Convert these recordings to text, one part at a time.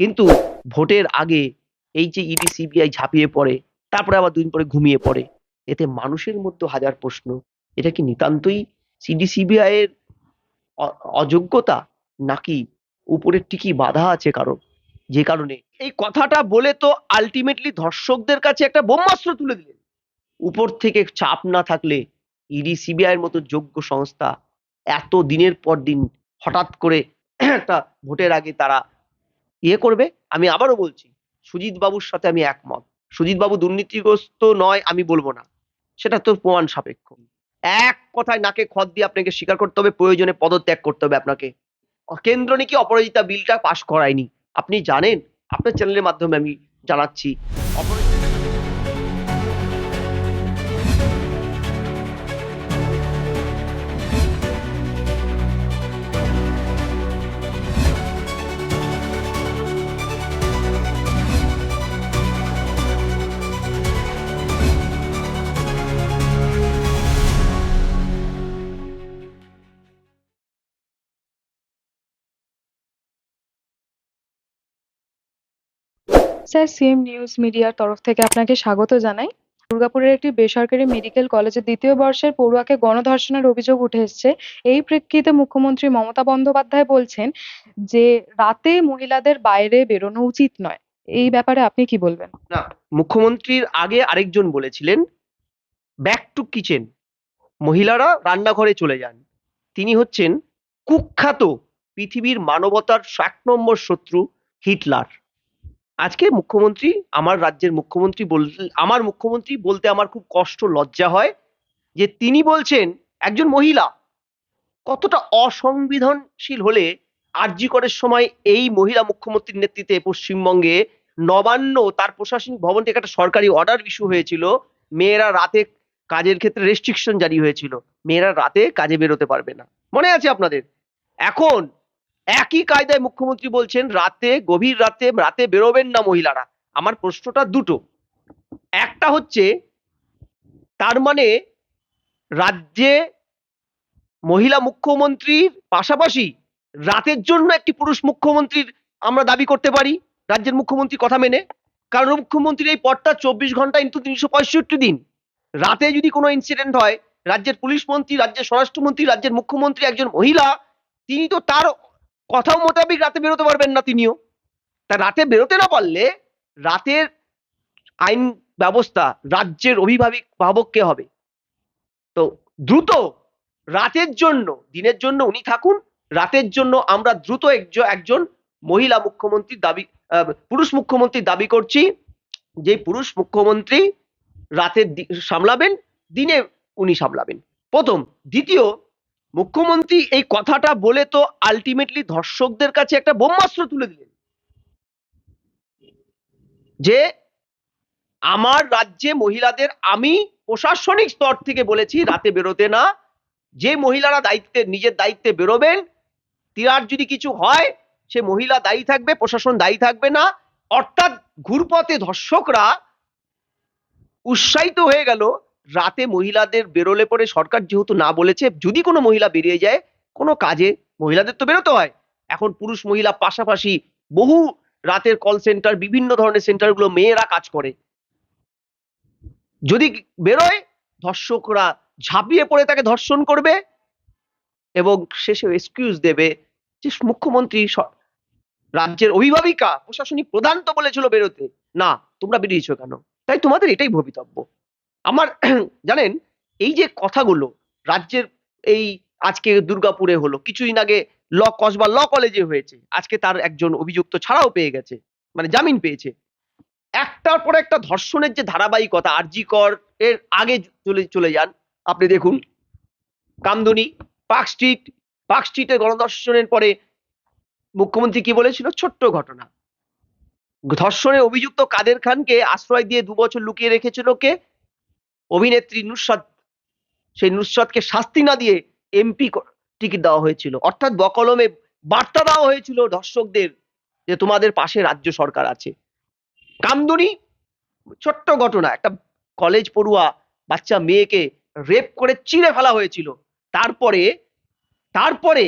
কিন্তু ভোটের আগে এই যে ইডি, সিবিআই ঝাঁপিয়ে পড়ে, তারপরে আবার দুদিন পরে ঘুমিয়ে পড়ে, এতে মানুষের মধ্যে হাজার প্রশ্ন। এটা কি নিতান্তই সিডি, সিবিআই এর অযোগ্যতা, নাকি উপরের টিকি বাধা আছে কারণ যে কারণে এই কথাটা বলে তো আলটিমেটলি ধর্ষকদের কাছে একটা ব্রহ্মাস্ত্র তুলে দিলেন। উপর থেকে চাপ না থাকলে ইডি, সিবিআই এর মতো যোগ্য সংস্থা এত দিনের পর দিন হঠাৎ করে একটা ভোটের আগে তারা ইয়ে করবে, আমি আবারও বলছি সুজিত বাবুর সাথে আমি একমত। সুজিত বাবু দুর্নীতিগ্রস্ত নয়, আমি বলব না। সেটা তো প্রমাণ সাপেক্ষ। এক কথায় নাকে খত দিয়ে আপনাকে স্বীকার করতে হবে, প্রয়োজনে পদত্যাগ করতে হবে আপনাকে। কেন্দ্র নাকি অপরাজিতা বিলটা পাশ করায়নি? আপনি জানেন, আপনার চ্যানেলের মাধ্যমে আমি জানাচ্ছি। অপরাজিতা স্যার সিএম নিউজ মিডিয়ার তরফ থেকে আপনাকে স্বাগত জানাই। দুর্গাপুরের একটি বেসরকারি মেডিকেল কলেজের দ্বিতীয় বর্ষের পড়ুয়াকে গণধর্ষণের অভিযোগ উঠে এসছে। এই প্রেক্ষিতে মুখ্যমন্ত্রী মমতা বন্দ্যোপাধ্যায় বলছেন যে, রাতে মহিলাদের বাইরে বেরোনো উচিত নয়। এই ব্যাপারে আপনি কি বলবেন? মুখ্যমন্ত্রীর আগে আরেকজন বলেছিলেন ব্যাক টু কিচেন মহিলারা রান্নাঘরে চলে যান। তিনি হচ্ছেন কুখ্যাত পৃথিবীর মানবতার এক নম্বর শত্রু হিটলার। আজকে মুখ্যমন্ত্রী আমার রাজ্যের মুখ্যমন্ত্রী বল, আমার মুখ্যমন্ত্রী বলতে আমার খুব কষ্ট, লজ্জা হয় যে তিনি বলছেন একজন মহিলা কতটা অসংবিধানশীল হলে আরজি করের সময় এই মহিলা মুখ্যমন্ত্রীর নেতৃত্বে পশ্চিমবঙ্গে নবান্ন তার প্রশাসনিক ভবন থেকে একটা সরকারি অর্ডার ইস্যু হয়েছিল। মেয়েরা রাতে কাজের ক্ষেত্রে রেস্ট্রিকশন জারি হয়েছিল। মেয়েরা রাতে কাজে বেরোতে পারবে না। মনে আছে আপনাদের? এখন একই কায়দায় মুখ্যমন্ত্রী বলছেন, রাতে, গভীর রাতে রাতে বেরোবেন না মহিলারা। আমার প্রশ্নটা দুটো। একটা হচ্ছে, তার মানে রাজ্যে মহিলা মুখ্যমন্ত্রীর পাশাপাশি রাতের জন্য একটি পুরুষ মুখ্যমন্ত্রীর আমরা দাবি করতে পারি, রাজ্যের মুখ্যমন্ত্রী কথা মেনে। কারণ মুখ্যমন্ত্রীর এই পদটা চব্বিশ ঘণ্টা ইন্টু তিনশো পঁয়ষট্টি দিন। রাতে যদি কোনো ইনসিডেন্ট হয়, রাজ্যের পুলিশ মন্ত্রী, রাজ্যের স্বরাষ্ট্রমন্ত্রী, রাজ্যের মুখ্যমন্ত্রী একজন মহিলা, তিনি তো তার কথা মোতাবেক রাতে বেরোতে পারবেন না তিনিও। তা রাতে বেরোতে না পারলে রাতের আইন ব্যবস্থা রাজ্যের অভিভাবক ভাবক কে হবে? তো দ্রুত রাতের জন্য, দিনের জন্য উনি থাকুন, রাতের জন্য আমরা দ্রুত একজ- একজন মহিলা মুখ্যমন্ত্রীর দাবি পুরুষ মুখ্যমন্ত্রীর দাবি করছি, যে পুরুষ মুখ্যমন্ত্রী রাতের সামলাবেন, দিনে উনি সামলাবেন। প্রথম। দ্বিতীয় মুখ্যমন্ত্রী এই কথাটা বলে তো আলটিমেটলি ধর্ষকদের কাছে একটা ব্রহ্মাস্ত্র তুলে দিলেন। যে আমার রাজ্যে মহিলাদের আমি প্রশাসনিক স্তর থেকে বলেছি, রাতে বেরোতে না। যে মহিলারা দায়িত্বে, নিজের দায়িত্বে বেরোবেন, তিনার যদি কিছু হয়, সে মহিলা দায়ী থাকবে, প্রশাসন দায়ী থাকবে না। অর্থাৎ ঘুরপথে ধর্ষকরা উৎসাহিত হয়ে গেল রাতে মহিলাদের বেরোলে পরে সরকার যেহেতু না বলেছে, যদি কোনো মহিলা বেরিয়ে যায়, কোনো কাজে মহিলাদের তো বেরোতে হয়। এখন পুরুষ মহিলা পাশাপাশি বহু রাতের কল সেন্টার বিভিন্ন ধরনের সেন্টারগুলো মেয়েরা কাজ করে। যদি বেরোয়, ধর্ষকরা ঝাঁপিয়ে পড়ে তাকে ধর্ষণ করবে এবং শেষে এক্সকিউজ দেবে যে মুখ্যমন্ত্রী রাজ্যের অভিভাবিকা, প্রশাসনিক প্রধান তো বলেছিল বেরোতে। না, তোমরা বেরিয়েছো কেন? তাই তোমাদের এটাই ভবিতব্য। আমার, জানেন, এই যে কথাগুলো, রাজ্যের এই আজকে দুর্গাপুরে হলো, কিছুদিন আগে ল কসবা ল কলেজে হয়েছে, আজকে তার একজন অভিযুক্ত ছাড়াও পেয়ে গেছে মানে জামিন পেয়েছে। একটার পর একটা ধর্ষণের যে ধারাবাহিকতা, আরজি কর, এর আগে চলে চলে যান, আপনি দেখুন, কামদুনি, পার্ক স্ট্রিট, পার্ক স্ট্রিটে গণধর্ষণের পরে মুখ্যমন্ত্রী কি বলেছিল? ছোট্ট ঘটনা। ধর্ষণে অভিযুক্ত কাদের খানকে আশ্রয় দিয়ে দু বছর লুকিয়ে রেখেছিল কে? অভিনেত্রী নুসরাত, সেই নুসরাতকে শাস্তি না দিয়ে এমপি টিকিট দেওয়া হয়েছিল। অর্থাৎ বকলমে বার্তা দেওয়া হয়েছিল দর্শকদের যে তোমাদের পাশে রাজ্য সরকার আছে। কামদুনি, ছোট্ট ঘটনা, একটা কলেজ পড়ুয়া বাচ্চা মেয়েকে রেপ করে চিড়ে ফেলা হয়েছিল। তারপরে তারপরে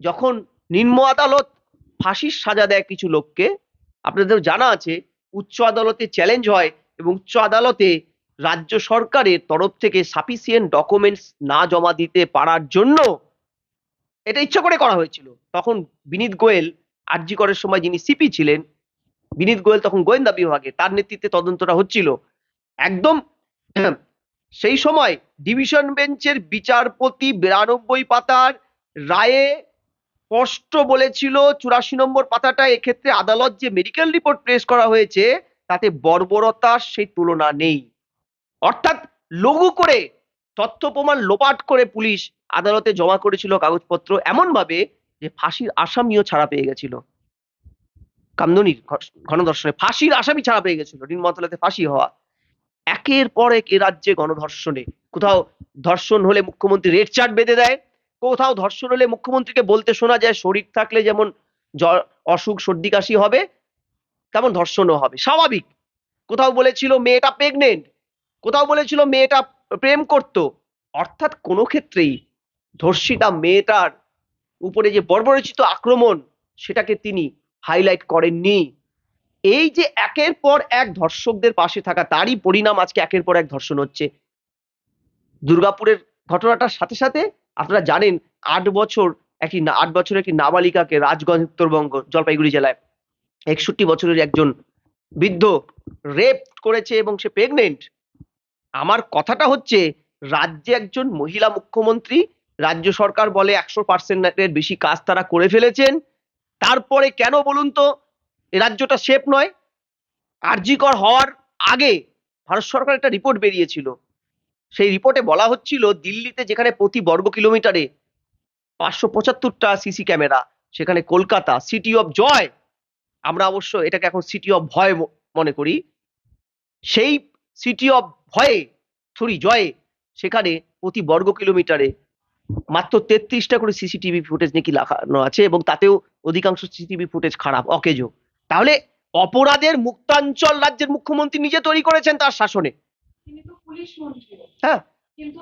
যখন নিম্ন আদালত ফাঁসির সাজা দেয় কিছু লোককে, আপনাদের জানা আছে, উচ্চ আদালতে চ্যালেঞ্জ হয় এবং উচ্চ আদালতে রাজ্য সরকারের তরফ থেকে সাফিসিয়েন্ট ডকুমেন্টস না জমা দিতে পারার জন্য এটা ইচ্ছা করে করা হয়েছিল। তখন বিনীত গোয়েল আরজি করার সময় যিনি সিপি ছিলেন, বিনীত গোয়েল তখন গোয়েন্দা বিভাগে, তার নেতৃত্বে তদন্তটা হচ্ছিল। একদম সেই সময় ডিভিশন বেঞ্চের বিচারপতি বিরানব্বই পাতার রায়ে স্পষ্ট বলেছিল, চুরাশি নম্বর পাতাটা এক্ষেত্রে আদালত যে মেডিকেল রিপোর্ট পেশ করা হয়েছে, তাতে বর্বরতার সেই তুলনা নেই। অর্থাৎ লঘু করে তথ্য প্রমাণ লোপাট করে পুলিশ আদালতে জমা করেছিল কাগজপত্র এমন ভাবে যে ফাঁসির আসামিও ছাড়া পেয়ে গেছিল। কামদনির গণধর্ষণে ফাঁসির আসামি ছাড়া পেয়ে গেছিল নির্মতলাতে ফাঁসি হওয়া। একের পর এক এ রাজ্যে গণধর্ষণে। কোথাও ধর্ষণ হলে মুখ্যমন্ত্রী রেড চার্ট বেঁধে দেয়, কোথাও ধর্ষণ হলে মুখ্যমন্ত্রীকে বলতে শোনা যায় শরীর থাকলে যেমন জ্বর অসুখ সর্দি কাশি হবে, তেমন ধর্ষণও হবে, স্বাভাবিক। কোথাও বলেছিল মেয়েটা প্রেগনেন্ট কোথাও বলেছিল মেয়েটা প্রেম করত। অর্থাৎ কোনো ক্ষেত্রেই ধর্ষিতা মেয়েটার উপরে যে বর্বরচিত আক্রমণ, সেটাকে তিনি হাইলাইট করেননি। এই যে একের পর এক ধর্ষকদের পাশে থাকা, তারই পরিণাম আজকে একের পর এক ধর্ষণ হচ্ছে। দুর্গাপুরের ঘটনাটার সাথে সাথে আপনারা জানেন, আট বছর একটি আট বছরের একটি নাবালিকাকে রাজগঞ্জ, উত্তরবঙ্গ, জলপাইগুড়ি জেলায় একষট্টি বছরের একজন বৃদ্ধ রেপ করেছে এবং সে প্রেগনেন্ট আমার কথাটা হচ্ছে, রাজ্যে একজন মহিলা মুখ্যমন্ত্রী, রাজ্য সরকার বলে একশো পার্সেন্টের বেশি কাজ তারা করে ফেলেছেন। তারপরে কেন বলুন তো, এ রাজ্যটা সেফ নয়? আরজিকর হওয়ার আগে ভারত সরকার একটা রিপোর্ট বেরিয়েছিল। সেই রিপোর্টে বলা হচ্ছিল, দিল্লিতে যেখানে প্রতি বর্গ কিলোমিটারে পাঁচশো পঁচাত্তরটা সিসি ক্যামেরা, সেখানে কলকাতা, সিটি অফ জয়, আমরা অবশ্য এটাকে এখন সিটি অফ ভয় মনে করি। সেই সিটি অফ ভয়ে সরি জয়ে সেখানে প্রতি বর্গ কিলোমিটারে মাত্র তেত্রিশটা করে সিসিটিভি ফুটেজ নাকি লাগানো আছে এবং তাতেও অধিকাংশ সিসিটিভি ফুটেজ খারাপ অকেজো। তাহলে অপরাধের মুক্তাঞ্চল রাজ্যের মুখ্যমন্ত্রী নিজে তৈরি করেছেন তার শাসনে। হ্যাঁ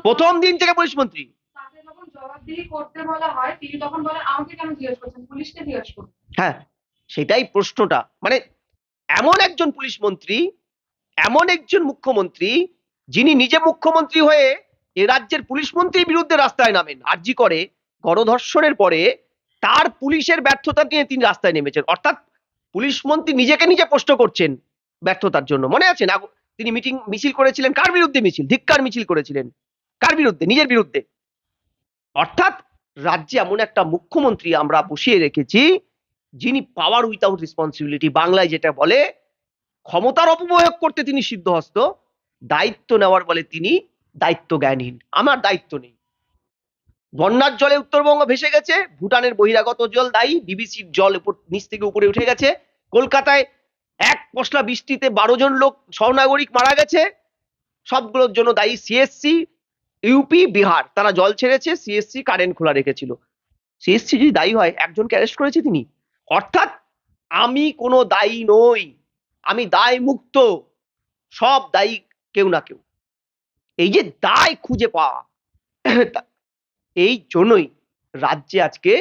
প্রথম দিন থেকে পুলিশ মন্ত্রী। হয় হ্যাঁ সেটাই প্রশ্নটা। মানে এমন একজন পুলিশ মন্ত্রী এমন একজন মুখ্যমন্ত্রী যিনি নিজে মুখ্যমন্ত্রী হয়ে এ রাজ্যের পুলিশ মন্ত্রীর বিরুদ্ধে রাস্তায় নামেন আর্জি করে গণধর্ষণের পরে তার পুলিশের ব্যর্থতা নিয়ে তিনি রাস্তায় নেমেছেন। অর্থাৎ পুলিশ মন্ত্রী নিজেকে নিজে প্রশ্ন করছেন ব্যর্থতার জন্য। মনে আছে না? তিনি মিটিং মিছিল করেছিলেন। কার বিরুদ্ধে মিছিল? ধিক্কার মিছিল করেছিলেন। কার বিরুদ্ধে? নিজের বিরুদ্ধে। অর্থাৎ রাজ্যে এমন একটা মুখ্যমন্ত্রী আমরা বসিয়ে রেখেছি যিনি পাওয়ার উইথাউট রেসপন্সিবিলিটি বাংলায় যেটা বলে ক্ষমতার অপপ্রয়োগ করতে তিনি সিদ্ধহস্ত, দায়িত্ব নেওয়ার বলে তিনি দায়িত্ব জ্ঞানহীন। আমার দায়িত্ব নেই। বন্যার জলে উত্তরবঙ্গ ভেসে গেছে, ভুটানের বহিরাগত জল দায়ী ডিবিসির জল নিচ থেকে উপরে উঠে গেছে। কলকাতায় এক পশলা বৃষ্টিতে বারো জন লোক সহনাগরিক মারা গেছে। সবগুলোর জন্য দায়ী সিএসসি ইউপি বিহার। তারা জল ছেড়েছে সিএসসি কারেন্ট খোলা রেখেছিল। সিএসসি যদি দায়ী হয়, একজনকে অ্যারেস্ট করেছে তিনি? অর্থাৎ আমি কোনো দায়ী নই। আমি দায় মুক্ত সব দায়ী কেউ না কেউ। এই যে দায় খুঁজে পাওয়া, এই জন্যই রাজ্যে আজকে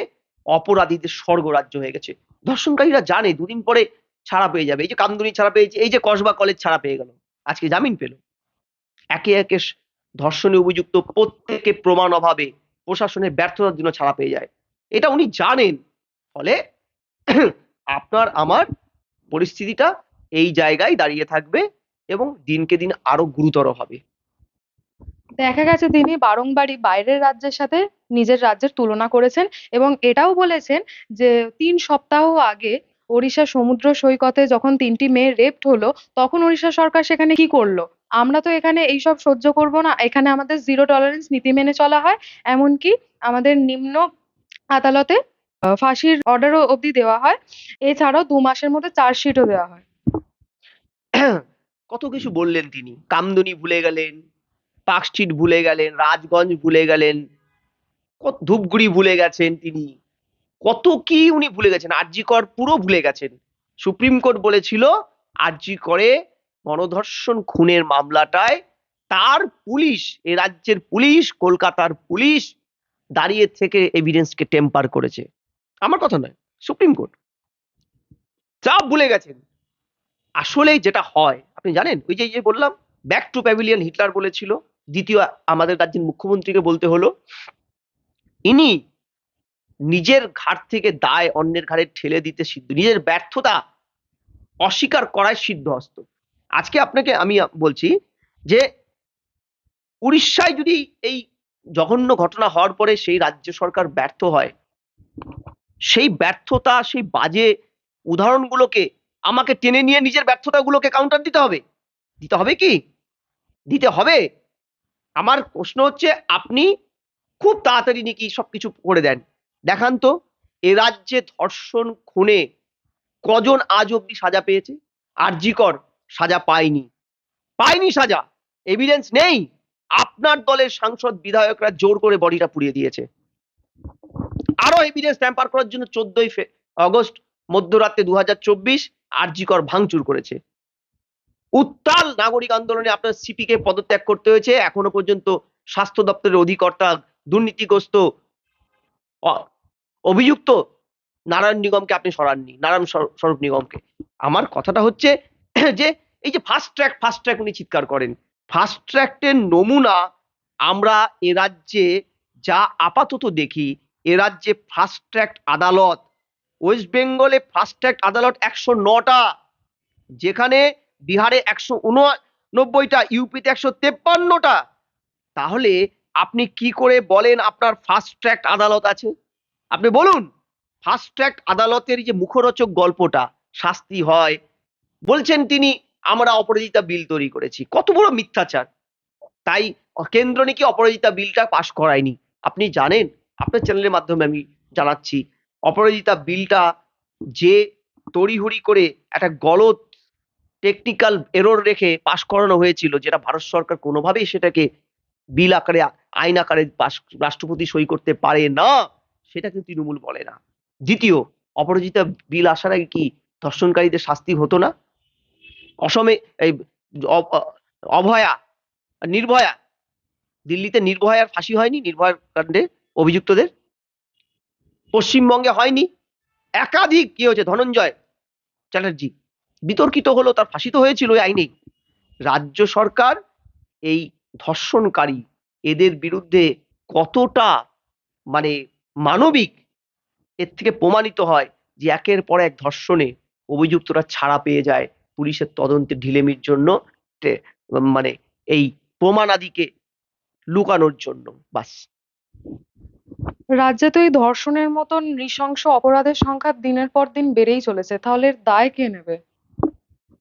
অপরাধীদের স্বর্গরাজ্য হয়ে গেছে। ধর্ষণকারীরা জানে, দুদিন পরে ছাড়া পেয়ে যাবে। এই যে কামদুনি ছাড়া পেয়েছে, এই যে কসবা কলেজ ছাড়া পেয়ে গেল। আজকে জামিন পেল। একে একে ধর্ষণে অভিযুক্ত প্রত্যেকে প্রমাণ অভাবে প্রশাসনের ব্যর্থতার জন্য ছাড়া পেয়ে যায়। এটা উনি জানেন। ফলে আপনার, আমার পরিস্থিতিটা এই জায়গায় দাঁড়িয়ে থাকবে এবং দিনকে দিন আরও গুরুতর হবে। দেখা গেছে তিনি বারংবারই বাইরের রাজ্যের সাথে নিজের রাজ্যের তুলনা করেছেন এবং এটাও বলেছেন যে তিন সপ্তাহ আগে ওড়িশা সমুদ্র সৈকতে যখন তিনটি মেয়ে রেপড হলো, তখন ওড়িশা সরকার সেখানে কি করল? আমরা তো এখানে এইসব সহ্য করব না। এখানে আমাদের জিরো টলারেন্স নীতি মেনে চলা হয়। এমনকি আমাদের নিম্ন আদালতে ফাঁসির অর্ডারও অবধি দেওয়া হয়। এছাড়াও দু মাসের মধ্যে চার্জশিটও দেওয়া হয়। কত কিছু বললেন তিনি। কামদুনি ভুলে গেলেন, পার্কস্ট্রিট ভুলে গেলেন, রাজগঞ্জ ভুলে গেলেন, কত ধূপগুড়ি ভুলে গেছেন তিনি। কত কি উনি ভুলে গেছেন, আরজি কর পুরো ভুলে গেছেন। সুপ্রিম কোর্ট বলেছিল, আরজি করে গণধর্ষণ খুনের মামলাটায় তার পুলিশ, এ রাজ্যের পুলিশ, কলকাতার পুলিশ দাঁড়িয়ে থেকে এভিডেন্সকে টেম্পার করেছে। আমার কথা নয়, সুপ্রিম কোর্ট। সব ভুলে গেছেন। আসলেই যেটা হয়, আপনি জানেন? ওই যে বললাম ব্যাক টু প্যাভিলিয়ন হিটলার বলেছিল, দ্বিতীয় আমাদের রাজ্যের মুখ্যমন্ত্রীকে বলতে হলো, ইনি নিজের ঘাট থেকে দায় অন্যের ঘাড়ে ঠেলে দিতে সিদ্ধ, নিজের ব্যর্থতা অস্বীকার করায় সিদ্ধহস্ত। আজকে আপনাকে আমি বলছি যে, উড়িষ্যায় যদি এই জঘন্য ঘটনা হওয়ার পরে সেই রাজ্য সরকার ব্যর্থ হয়, সেই ব্যর্থতা, সেই বাজে উদাহরণগুলোকে আমাকে টেনে নিয়ে নিজের ব্যর্থতাগুলোকে কাউন্টার দিতে হবে। দিতে হবে কি? দিতে হবে। আমার প্রশ্ন হচ্ছে, আপনি খুব তাড়াতাড়ি নাকি সবকিছু করে দেন। দেখান তো, এ রাজ্যে ধর্ষণ, খুনে কজন আজ অব্দি সাজা পেয়েছে? আরজিকর সাজা পায়নি। পায়নি সাজা। এভিডেন্স নেই। আপনার দলের সাংসদ বিধায়করা জোর করে বডিটা পুড়িয়ে দিয়েছে। আরও এভিডেন্স ট্যাম্পার করার জন্য চোদ্দই আগস্ট, মধ্যরাতে দু হাজার চব্বিশ আরজিকর ভাঙচুর করেছে। উত্তাল নাগরিক আন্দোলনে আপনার সিপিকে পদত্যাগ করতে হয়েছে। এখনও পর্যন্ত স্বাস্থ্য দপ্তরের অধিকর্তা দুর্নীতিগ্রস্ত অভিযুক্ত নারায়ণ নিগমকে আপনি সরাননি, নারায়ণ স্বর- স্বরূপ নিগমকে। আমার কথাটা হচ্ছে যে, এই যে ফাস্ট ট্র্যাক ফাস্ট ট্র্যাক উনি চিৎকার করেন। ফাস্ট ট্র্যাকের নমুনা আমরা এ রাজ্যে যা আপাতত দেখি, এ রাজ্যে ফাস্ট ট্র্যাক আদালত ওয়েস্ট বেঙ্গলে ফাস্ট ট্র্যাক আদালত একশো নটা, যেখানে বিহারে একশো উননব্বইটা, ইউপিতে একশো তেপ্পান্নটা। তাহলে আপনি কি করে বলেন আপনার ফাস্ট ট্র্যাক আদালত আছে? আপনি বলুন, ফাস্ট ট্র্যাক আদালতের যে মুখরোচক গল্পটা, শাস্তি হয়, বলছেন তিনি, আমরা অপরাজিতা বিল তৈরি করেছি। কত বড় মিথ্যাচার। তাই কেন্দ্র নাকি অপরাজিতা বিলটা পাশ করায়নি। আপনি জানেন, আপনার চ্যানেলের মাধ্যমে আমি জানাচ্ছি অপরাজিতা বিলটা যে তড়িহড়ি করে একটা গলত টেকনিক্যাল এরর রেখে পাশ করানো হয়েছিল, যেটা ভারত সরকার কোনোভাবেই সেটাকে বিল আকারে, আইন আকারে রাষ্ট্রপতি সই করতে পারে না, সেটা কিন্তু তৃণমূল বলে না। দ্বিতীয়, অপরাজিতা বিল আসার আগে কি ধর্ষণকারীদের শাস্তি হতো না? অসমে এই অভয়া, নির্ভয়া, দিল্লিতে নির্ভয়ার ফাঁসি হয়নি? নির্ভয়ার কাণ্ডে অভিযুক্তদের? পশ্চিমবঙ্গে হয়নি। একাধিক কি হয়েছে? ধনঞ্জয় চ্যাটার্জি বিতর্কিত হলো, তার ফাঁসি তো হয়েছিল ওই আইনেই। রাজ্য সরকার এই ধর্ষণকারী এদের বিরুদ্ধে কতটা মানে মানবিক এর থেকে প্রমাণিত হয় যে একের পর এক ধর্ষণে অভিযুক্তরা ছাড়া পেয়ে যায় পুলিশের তদন্তে ঢিলেমির জন্য মানে এই প্রমাণাদিকে লুকানোর জন্য। বাস। রাজ্যে তো এই ধর্ষণের মতন নৃশংস অপরাধের সংখ্যা দিনের পর দিন বেড়েই চলেছে। তাহলে এর দায় কে নেবে?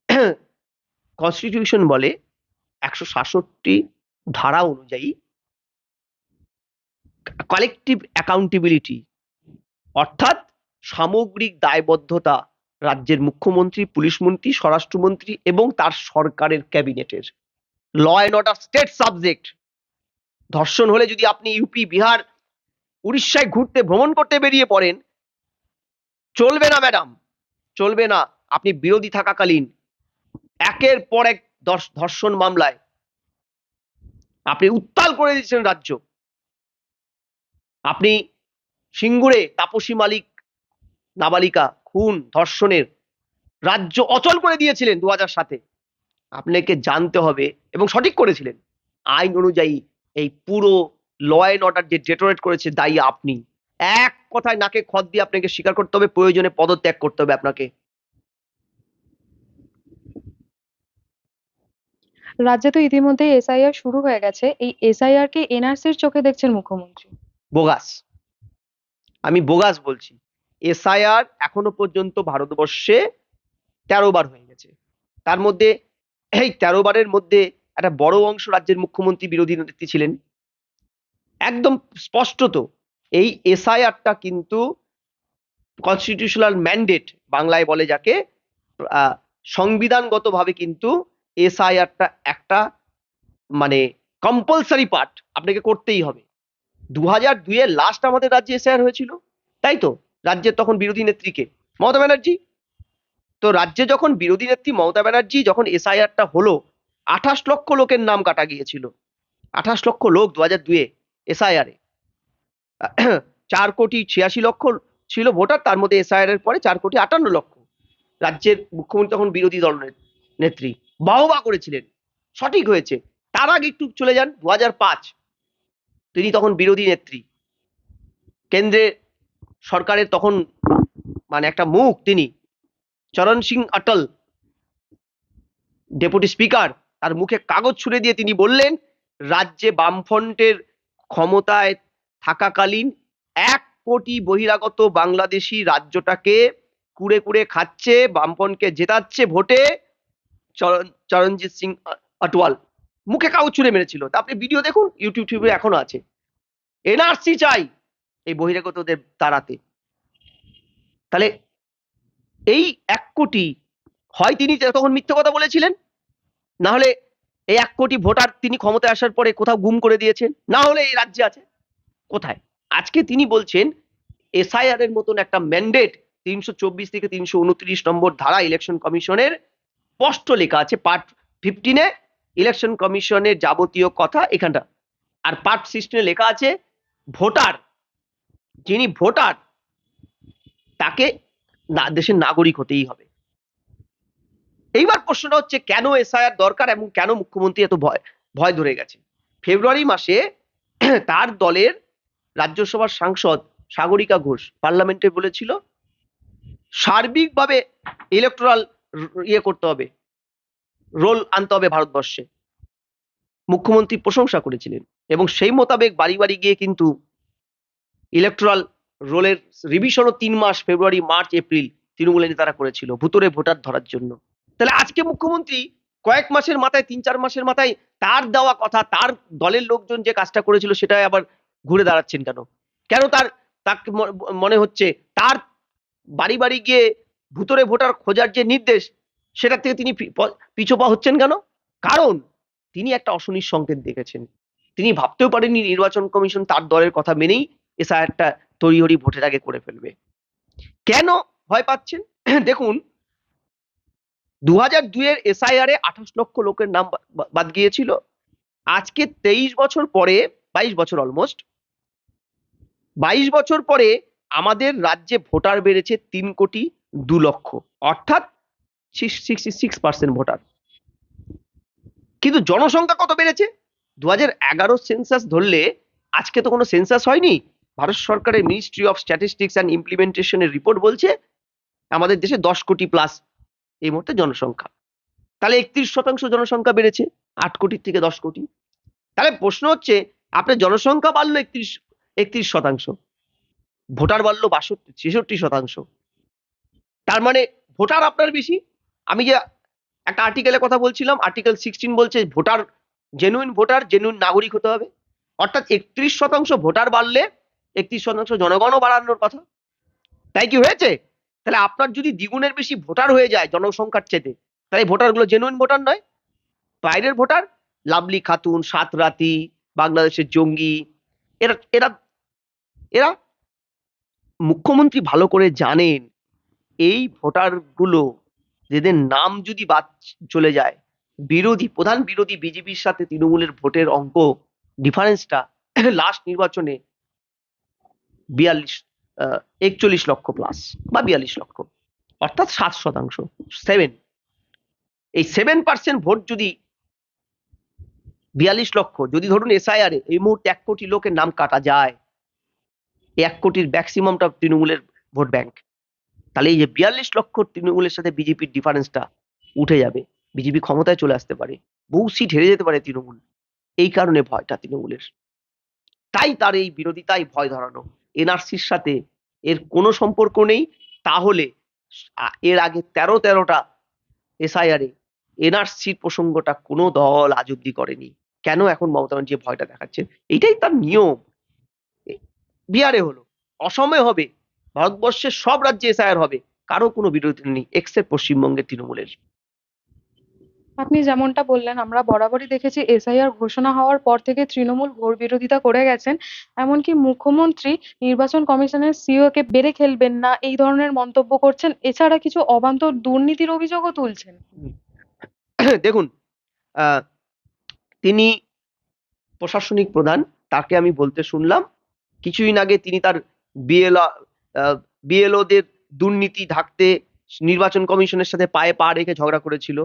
কনস্টিটিউশন বলে একশো সাতষট্টি ধারা অনুযায়ী কালেকটিভ অ্যাকাউন্টেবিলিটি অর্থাৎ সামগ্রিক দায়বদ্ধতা রাজ্যের মুখ্যমন্ত্রী, পুলিশ মন্ত্রী, স্বরাষ্ট্রমন্ত্রী এবং তার সরকারের ক্যাবিনেটের। Law and order state subject ধর্ষণ হলে যদি আপনি ইউপি বিহার উড়িষ্যায় ঘুরতে, ভ্রমণ করতে বেরিয়ে পড়েন। চলবে না, ম্যাডাম। চলবে না। আপনি বিরোধী থাকাকালীন। একের পর এক ধর্ষণ মামলায়। আপনি উত্তাল করে দিচ্ছেন রাজ্য। আপনি সিঙ্গুরে তাপসী মালিক, নাবালিকা, খুন, ধর্ষণের রাজ্য অচল করে দিয়েছিলেন দু হাজার সাতে। আপনাকে জানতে হবে এবং সঠিক করেছিলেন। আইন অনুযায়ী এই পুরো ল অ্যান্ড অর্ডার যে ডেটোরেট করেছে দায়ী আপনি। এক কথায় নাকে খত দিয়ে আপনাকে স্বীকার করতে হবে প্রয়োজনে পদত্যাগ করতে হবে আপনাকে। রাজ্যে তো ইতিমধ্যে এসআইআর শুরু হয়ে গেছে। এই এসআইআর কে এনআরসির চোখে দেখছেন মুখ্যমন্ত্রী? বোগাস। আমি বোগাস বলছি। এসআইআর এখনও পর্যন্ত ভারতবর্ষে তেরো বার হয়ে গেছে। তার মধ্যে এই তেরো বারের মধ্যে একটা বড় অংশ রাজ্যের মুখ্যমন্ত্রী বিরোধী নেত্রী ছিলেন। একদম স্পষ্টত এই এসআইআরটা কিন্তু কনস্টিটিউশনাল ম্যান্ডেট বাংলায় বলে যাকে সংবিধানগতভাবে কিন্তু এসআইআরটা একটা মানে কম্পালসারি পার্ট আপনাকে করতেই হবে। দু হাজার দুইয়ে লাস্ট আমাদের রাজ্যে এসআইআর হয়েছিল, তাই তো? রাজ্যের তখন বিরোধী নেত্রীকে। মমতা ব্যানার্জি? তো রাজ্যে যখন বিরোধী নেত্রী মমতা ব্যানার্জি যখন এসআইআরটা হলো, আঠাশ লক্ষ লোকের নাম কাটা গিয়েছিল। আঠাশ লক্ষ লোক দু হাজার দুয়ে এসআইআরে চার কোটি ছিয়াশি লক্ষ ছিল ভোটার, তার মধ্যে এসআইআর এর পরে চার কোটি আটান্ন লক্ষ। রাজ্যের মুখ্যমন্ত্রী তখন বিরোধী দল নেত্রী। বাহবা করেছিলেন। সঠিক হয়েছে। তার আগে একটু চলে যান দু তিনি তখন বিরোধী নেত্রী। কেন্দ্রে সরকারের তখন মানে একটা মুখ তিনি। চরণ সিং অটল ডেপুটি স্পিকার, তার মুখে কাগজ ছুড়ে দিয়ে তিনি বললেন, রাজ্যে বামফ্রন্টের ক্ষমতায় থাকাকালীন এক কোটি বহিরাগত বাংলাদেশি রাজ্যটাকে কুড়ে কুড়ে খাচ্ছে বামপনকে জেতাচ্ছে ভোটে চরণ, চরণজিৎ সিং আটওয়াল মুখে কাউ ছুঁড়ে মেরেছিল। তা আপনি ভিডিও দেখুন ইউটিউব টিউবে এখনও আছে। এনআরসি চাই এই বহিরাগতদের তাড়াতে। তাহলে এই এক কোটি, হয় তিনি তখন মিথ্যে কথা বলেছিলেন না হলে এই এক কোটি ভোটার তিনি ক্ষমতায় আসার পরে কোথাও গুম করে দিয়েছেন? না হলে এই রাজ্যে আছে। কোথায়? আজকে তিনি বলছেন, এসআইআর এর মতন একটা ম্যান্ডেট তিনশো চব্বিশ থেকে তিনশো উনত্রিশ নম্বর ধারা ইলেকশন কমিশনের স্পষ্ট লেখা আছে পার্ট ফিফটিনে ইলেকশন কমিশনের যাবতীয় কথা এখানটা। আর পার্ট সিক্সটিনে লেখা আছে, ভোটার, যিনি ভোটার, তাকে দেশের নাগরিক হতেই হবে। এইবার প্রশ্নটা হচ্ছে, কেন এসআইআর দরকার এবং কেন মুখ্যমন্ত্রী এত ভয় ভয় ধরে গেছে ফেব্রুয়ারি মাসে তার দলের রাজ্যসভার সাংসদ সাগরিকা ঘোষ পার্লামেন্টে বলেছিল, সার্বিকভাবে ইলেকট্রাল ইয়ে করতে হবে রোল আনতে হবে ভারতবর্ষে। মুখ্যমন্ত্রী প্রশংসা করেছিলেন এবং সেই মোতাবেক বাড়ি বাড়ি গিয়ে কিন্তু ইলেকট্রাল রোলের রিভিশনও তিন মাস, ফেব্রুয়ারি, মার্চ, এপ্রিল তৃণমূলের নেতারা করেছিল ভুতরে ভোটার ধরার জন্য। তাহলে আজকে মুখ্যমন্ত্রী কয়েক মাসের মাথায়, তিন চার মাসের মাথায় তার দেওয়া কথা, তার দলের লোকজন যে কাজটা করেছিল সেটাই আবার ঘুরে দাঁড়াচ্ছেন কেন? কেন তার তাকে মনে হচ্ছে তার বাড়ি বাড়ি গিয়ে ভুতরে ভোটার খোঁজার যে নির্দেশ সেটা থেকে তিনি পিছপা হচ্ছেন কেন? কারণ তিনি একটা অশনির সংকেত দেখেছেন। তিনি ভাবতেও পারেননি নির্বাচন কমিশন তার দলের কথা মেনেই এসআইআরটা তড়িহড়ি ভোটের আগে করে ফেলবে। কেন ভয় পাচ্ছেন? দেখুন দু হাজার দুইয়ের এসআইআর এ আঠাশ লক্ষ লোকের নাম বাদ গিয়েছিল। আজকে তেইশ বছর পরে, বাইশ বছর অলমোস্ট বাইশ বছর পরে আমাদের রাজ্যে ভোটার বেড়েছে তিন কোটি দু লক্ষ। অর্থাৎ সিক্স পার্সেন্ট ভোটার। কিন্তু জনসংখ্যা কত বেড়েছে? দু হাজার এগারো সেন্সাস ধরলে আজকে তো কোনো সেন্সাস হয়নি। ভারত সরকারের মিনিস্ট্রি অফ স্ট্যাটিস্টিক্স অ্যান্ড ইমপ্লিমেন্টেশনের রিপোর্ট বলছে, আমাদের দেশে দশ কোটি প্লাস এই মুহূর্তে জনসংখ্যা। তাহলে একত্রিশ শতাংশ জনসংখ্যা বেড়েছে, আট কোটির থেকে দশ কোটি। তাহলে প্রশ্ন হচ্ছে আপনার জনসংখ্যা বাড়লো একত্রিশ একত্রিশ শতাংশ, ভোটার বাড়লো বাষট্টি, ছেষট্টি শতাংশ। তার মানে ভোটার আপনার বেশি? আমি যে একটা আর্টিকেলে কথা বলছিলাম আর্টিকেল সিক্সটিন বলছে ভোটার জেনুইন ভোটার জেনুইন নাগরিক হতে হবে। অর্থাৎ একত্রিশ শতাংশ ভোটার বাড়লে একত্রিশ শতাংশ জনগণও বাড়ানোর কথা। তাই কি হয়েছে? তাহলে আপনার যদি দ্বিগুণের বেশি ভোটার হয়ে যায় জনসংখ্যার চেতে তাহলে এই ভোটারগুলো জেনুইন ভোটার নয়। বাইরের ভোটার লাভলি খাতুন, সাতরাতি, বাংলাদেশের জঙ্গি, এরা এরা এরা মুখ্যমন্ত্রী ভালো করে জানেন এই ভোটারগুলো, যাদের নাম যদি বাদ চলে যায়, বিরোধী, প্রধান বিরোধী বিজেপির সাথে তৃণমূলের ভোটের অঙ্ক ডিফারেন্সটা লাস্ট নির্বাচনে বিয়াল্লিশ একচল্লিশ লক্ষ প্লাস বা বিয়াল্লিশ লক্ষ। অর্থাৎ সাত শতাংশ সেভেন এই সেভেন পার্সেন্ট ভোট যদি বিয়াল্লিশ লক্ষ, যদি ধরুন এসআইআর এই মুহূর্তে এক কোটি লোকের নাম কাটা যায় এক কোটির ম্যাক্সিমামটা তৃণমূলের ভোট ব্যাংক তাহলে এই যে বিয়াল্লিশ লক্ষ তৃণমূলের সাথে বিজেপির ডিফারেন্সটা উঠে যাবে বিজেপি ক্ষমতায় চলে আসতে পারে, বহু সিট হেরে যেতে পারে তৃণমূল। এই কারণে ভয়টা তৃণমূলের। তাই তার এই বিরোধিতাই ভয় ধরানো। এনআরসির সাথে এর কোনো সম্পর্ক নেই, তাহলে এর আগে তেরো তেরোটা এসআইআর এনআরসির প্রসঙ্গটা কোনো দল আজ অব্দি করেনি। কেন এখন মমতা ব্যানার্জি ভয়টা দেখাচ্ছে? এইটাই তার নিয়ম। বিহারে হলো, অসমে হবে, ভারতবর্ষের সব রাজ্যে এসআইআর হবে, কারও কোনো বিরোধী নেই এক্সেপ্ট পশ্চিমবঙ্গের তৃণমূলের। আপনি যেমনটা বললেন, আমরা বরাবরই দেখেছি এসআইআর ঘোষণা হওয়ার পর থেকে তৃণমূল ঘোর বিরোধিতা করে গেছেন। এমনকি মুখ্যমন্ত্রী, নির্বাচন কমিশনের সিও কে বেড়ে খেলবেন না, এই ধরনের মন্তব্য করছেন। এছাড়া কিছু অবান্তর দুর্নীতির অভিযোগও তুলছেন। দেখুন তিনি প্রশাসনিক প্রধান, তাকে আমি বলতে শুনলাম। কিছুদিন আগে তিনি তার বিএলও বিএলওদের দুর্নীতি ঢাকতে নির্বাচন কমিশনের সাথে পায়ে পা রেখে ঝগড়া করেছিল।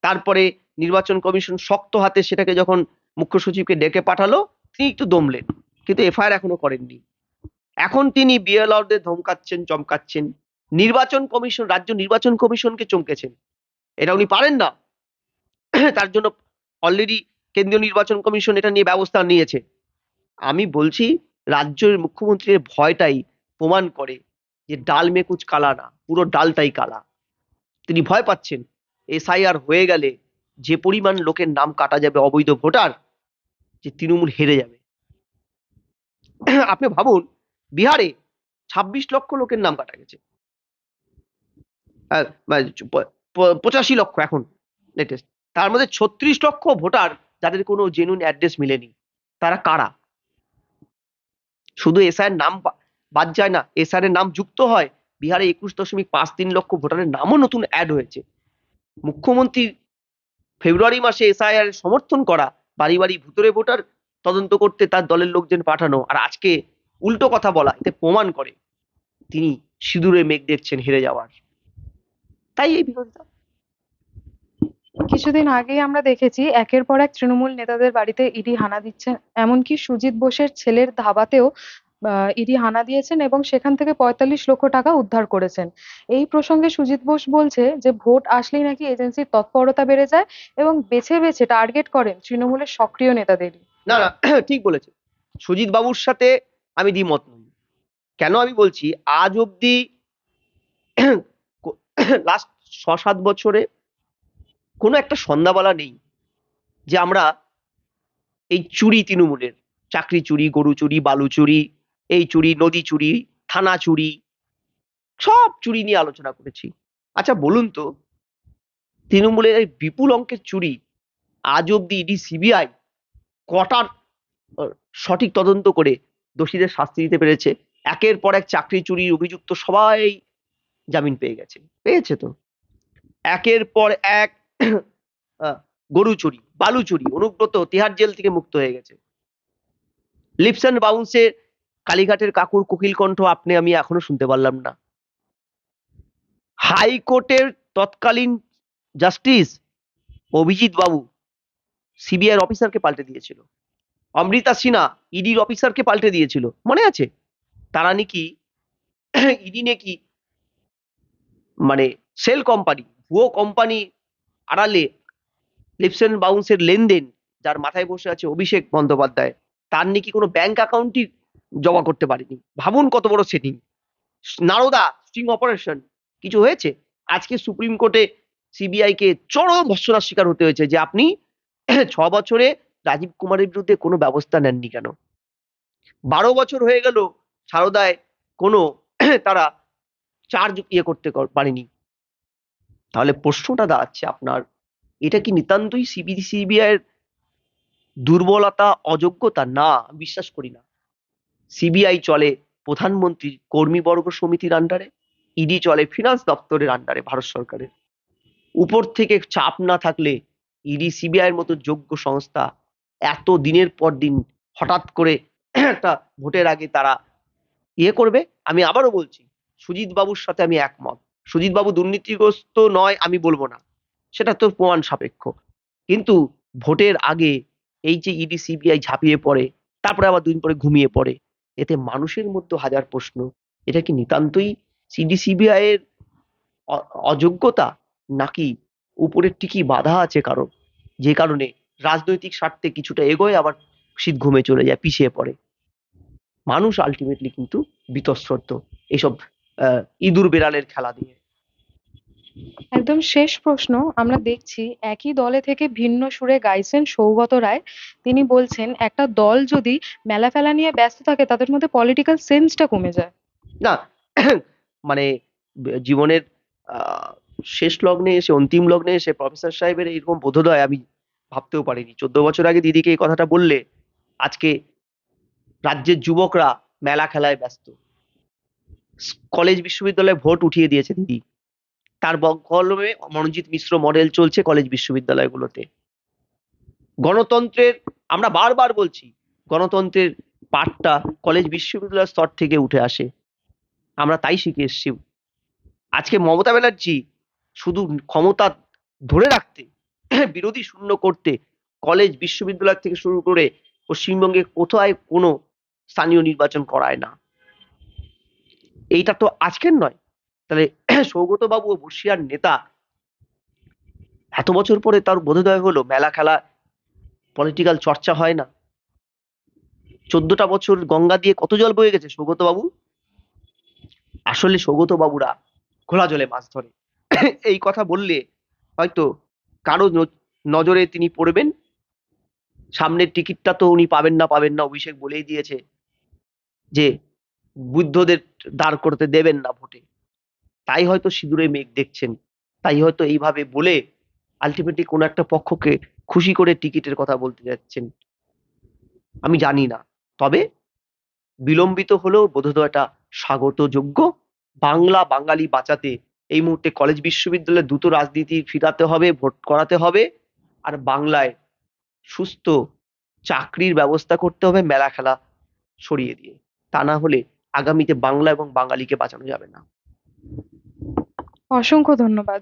তারপরে নির্বাচন কমিশন শক্ত হাতে সেটাকে যখন মুখ্য সচিবকে ডেকে পাঠালো, তিনি একটু দমলেন। কিন্তু এফআইআর এখনও করেননি। এখন তিনি বিএলআরদের ধমকাচ্ছেন, চমকাচ্ছেন। নির্বাচন কমিশন, রাজ্য নির্বাচন কমিশনকে চমকেছেন। এটা উনি পারেন না। তার জন্য অলরেডি কেন্দ্রীয় নির্বাচন কমিশন এটা নিয়ে ব্যবস্থা নিয়েছে। আমি বলছি, রাজ্যের মুখ্যমন্ত্রীর ভয়টাই প্রমাণ করে যে ডাল মেকুচ কালা না, পুরো ডালটাই কালা। তিনি ভয় পাচ্ছেন। এসআইআর হয়ে গেলে যে পরিমাণ লোকের নাম কাটা যাবে অবৈধ ভোটার, যে তৃণমূল হেরে যাবে। আপনি ভাবুন, বিহারে ছাব্বিশ লক্ষ লোকের নাম কাটা গেছে। পঁচাশি লক্ষ এখন লেটেস্ট তার মধ্যে ছত্রিশ লক্ষ ভোটার যাদের কোনো জেনুইন অ্যাড্রেস মিলেনি, তারা কারা? শুধু এসআইয়ের নাম বাদ যায় না এসআর এর নাম যুক্ত হয়, বিহারে একুশ দশমিক পাঁচ তিন লক্ষ ভোটারের নামও নতুন অ্যাড হয়েছে। মুখ্যমন্ত্রী ফেব্রুয়ারি মাসে এসআইআর সমর্থন করা বাড়ি বাড়ি ভুতরে ভোটার তদন্ত করতে তার দলের লোকজন পাঠানো আর আজকে উল্টো কথা বলা, এতে প্রমাণ করে তিনি সিঁদুরে মেঘ দেখছেন হেরে যাওয়ার। তাই এই বিরোধিতা। কিছুদিন আগেই আমরা দেখেছি একের পর এক তৃণমূল নেতাদের বাড়িতে ইডি হানা দিচ্ছে, এমনকি সুজিত বোসের ছেলের ধাবাতেও ইডি হানা দিয়েছেন এবং সেখান থেকে পঁয়তাল্লিশ লক্ষ টাকা উদ্ধার করেছেন। এই প্রসঙ্গে সুজিত বোস বলছে যে, ভোট আসলেই নাকি এজেন্সির তৎপরতা বেড়ে যায় এবং বেছে বেছে টার্গেট করেন তৃণমূলের সক্রিয় নেতাদেরই। না না, ঠিক বলেছে সুজিত বাবুর সাথে আমি দ্বিমত নই। কেন আমি বলছি, আজ অব্দি লাস্ট ছ সাত বছরে কোনো একটা সন্ধ্যাবেলা নেই যে আমরা এই চুরি তৃণমূলের, চাকরি চুরি, গরু চুরি, বালু চুরি এই চুরি, নদী চুরি, থানা চুরি, সব চুরি নিয়ে আলোচনা করেছি। আচ্ছা বলুন তো, তৃণমূলের এই বিপুল অঙ্কের চুরি, আজ অব্দি ইডি, সিবিআই কটার সঠিক তদন্ত করে দোষীদের শাস্তি দিতে পেরেছে? একের পর এক চাকরি চুরির অভিযুক্ত সবাই জামিন পেয়ে গেছে। পেয়েছে তো। একের পর এক গরু চুরি, বালু চুরি, অনুব্রত তিহার জেল থেকে মুক্ত হয়ে গেছে। লিপস অ্যান্ড বাউন্সে কালীঘাটের কাকুর কোকিল কণ্ঠ আপনি, আমি এখনও শুনতে পারলাম না। হাইকোর্টের তৎকালীন জাস্টিস অভিজিৎ বাবু সিবিআই অফিসারকে পাল্টে দিয়েছিল। অমৃতা সিনহা, ইডির অফিসারকে পাল্টে দিয়েছিল। মনে আছে? তারা নাকি, ইডি নাকি মানে সেল কোম্পানি, ভুয়ো কোম্পানি আড়ালে লিপস বাউন্সের লেনদেন, যার মাথায় বসে আছে অভিষেক বন্দ্যোপাধ্যায়, তার নাকি কোনো ব্যাংক অ্যাকাউন্টই জমা করতে পারেনি। ভাবুন কত বড় সেটিং নারদা স্ট্রিং অপারেশন কিছু হয়েছে? আজকে সুপ্রিম কোর্টে সিবিআই কে চরম ভৎসনার শিকার হতে হয়েছে যে আপনি ছ বছরে রাজীব কুমারের বিরুদ্ধে কোনো ব্যবস্থা নেননি কেন? বারো বছর হয়ে গেল, সারদায় কোনো তারা চার্জ ইয়ে করতে পারেনি। তাহলে প্রশ্নটা দাঁড়াচ্ছে আপনার, এটা কি নিতান্তই সিবি এর দুর্বলতা, অযোগ্যতা? না বিশ্বাস করি না। সিবিআই চলে প্রধানমন্ত্রীর কর্মীবর্গ সমিতির আন্ডারে ইডি চলে ফিনান্স দপ্তরের আন্ডারে ভারত সরকারের। উপর থেকে চাপ না থাকলে ইডি সিবিআই এর মতো যোগ্য সংস্থা এত দিনের পর দিন হঠাৎ করে একটা ভোটের আগে তারা ইয়ে করবে, আমি আবারও বলছি, সুজিত বাবুর সাথে আমি একমত। সুজিত বাবু দুর্নীতিগ্রস্ত নয়, আমি বলব না। সেটা তো প্রমাণ সাপেক্ষ। কিন্তু ভোটের আগে এই যে ইডি সিবিআই ঝাঁপিয়ে পড়ে, তারপরে আবার দুদিন পরে ঘুমিয়ে পড়ে এতে মানুষের মধ্যে হাজার প্রশ্ন। এটা কি নিতান্তই সিডিসিবিআই এর অযোগ্যতা? নাকি উপরের টিকি বাধা আছে কারও? যে কারণে রাজনৈতিক স্বার্থে কিছুটা এগোয়, আবার শীত ঘুমে চলে যায়, পিছিয়ে পড়ে। মানুষ আলটিমেটলি কিন্তু বিতশ্রদ্ধ এইসব ইঁদুর বেড়ালের খেলা দিয়ে। একদম শেষ প্রশ্ন, আমরা দেখছি একই দলে থেকে ভিন্ন সুরে গাইছেন সৌগত রায়। তিনি বলছেন, একটা দল যদি মেলা ফেলা নিয়ে ব্যস্ত থাকে, তাদের মধ্যে পলিটিক্যাল সেন্সটা কমে যায়। না মানে জীবনের শেষ লগ্নে এসে, অন্তিম লগ্নে এসে প্রফেসর সাহেবের এরকম বোধোদয় আমি ভাবতেও পারিনি। চোদ্দ বছর আগে দিদিকে এই কথাটা বললে, আজকে রাজ্যের যুবকরা মেলা খেলায় ব্যস্ত। কলেজ বিশ্ববিদ্যালয়ে ভোট উঠিয়ে দিয়েছে দিদি। তার কলমে মনোজিৎ মিশ্র মডেল চলছে কলেজ বিশ্ববিদ্যালয়গুলোতে। গণতন্ত্রের, আমরা বারবার বলছি, গণতন্ত্রের পাঠটা কলেজ বিশ্ববিদ্যালয় স্তর থেকে উঠে আসে। আমরা তাই শিখে এসেছি। আজকে মমতা ব্যানার্জি শুধু ক্ষমতা ধরে রাখতে, বিরোধী শূন্য করতে কলেজ বিশ্ববিদ্যালয় থেকে শুরু করে পশ্চিমবঙ্গে কোথায় কোনো স্থানীয় নির্বাচন করায় না। এইটা তো আজকের নয়। তাহলে সৌগত বাবু ও বর্ষিয়ার নেতা এত বছর পরে তার বোধোদয় হলো মেলা খেলা পলিটিক্যাল চর্চা হয় না। চোদ্দটা বছর গঙ্গা দিয়ে কত জল বয়ে গেছে সৌগত বাবু আসলে সৌগত বাবুরা খোলা জলে মাছ ধরে। এই কথা বললে হয়তো কারও নজরে তিনি পড়বেন। সামনের টিকিটটা তো উনি পাবেন না পাবেন না অভিষেক বলেই দিয়েছে যে বুদ্ধদের দাঁড় করতে দেবেন না ভোটে। তাই হয়তো সিঁদুরে মেঘ দেখছেন, তাই হয়তো এইভাবে বলে আলটিমেটলি কোনো একটা পক্ষকে খুশি করে টিকিটের কথা বলতে যাচ্ছেন। আমি জানি না। তবে বিলম্বিত হলেও বোধোদয়টা স্বাগতযোগ্য বাংলা বাঙালি বাঁচাতে এই মুহূর্তে কলেজ বিশ্ববিদ্যালয়ে দ্রুত রাজনীতি ফিরাতে হবে, ভোট করাতে হবে আর বাংলায় সুস্থ চাকরির ব্যবস্থা করতে হবে মেলা খেলা সরিয়ে দিয়ে। তা না হলে আগামীতে বাংলা এবং বাঙালিকে বাঁচানো যাবে না। অসংখ্য ধন্যবাদ।